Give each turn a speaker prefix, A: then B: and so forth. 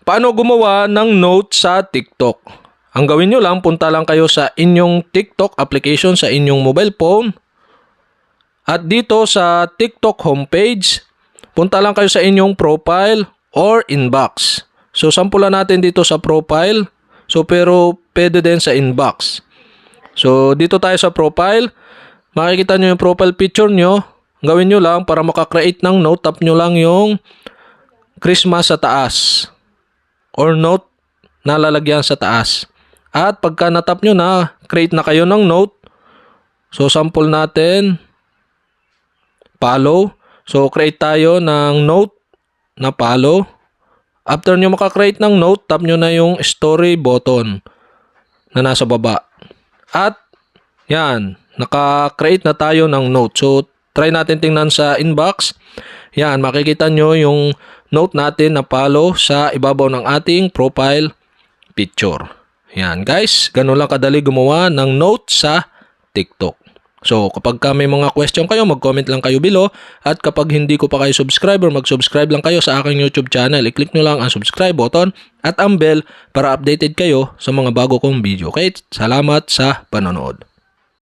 A: Paano gumawa ng note sa TikTok? Ang gawin nyo lang, punta lang kayo sa inyong TikTok application sa inyong mobile phone. At dito sa TikTok homepage, punta lang kayo sa inyong profile or inbox. So, sampulan natin dito sa profile. So, pero pwede din sa inbox. So, dito tayo sa profile. Makikita nyo yung profile picture nyo. Gawin nyo lang para makakreate ng note. Tap nyo lang yung Christmas sa taas. Or note na lalagyan sa taas. At pagka natap nyo na, create na kayo ng note. So, sample natin. Follow. So, create tayo ng note na follow. After nyo makakreate ng note, tap nyo na yung story button na nasa baba. At, yan, naka-create na tayo ng note. So, try natin tingnan sa inbox. Yan, makikita nyo yung note natin na follow sa ibabaw ng ating profile picture. Yan, guys, ganun lang kadali gumawa ng note sa TikTok. So, kapag ka may mga question kayo, mag-comment lang kayo below. At kapag hindi ko pa kayo subscriber, mag-subscribe lang kayo sa aking YouTube channel. I-click nyo lang ang subscribe button at ang bell para updated kayo sa mga bago kong video. Okay, salamat sa panonood.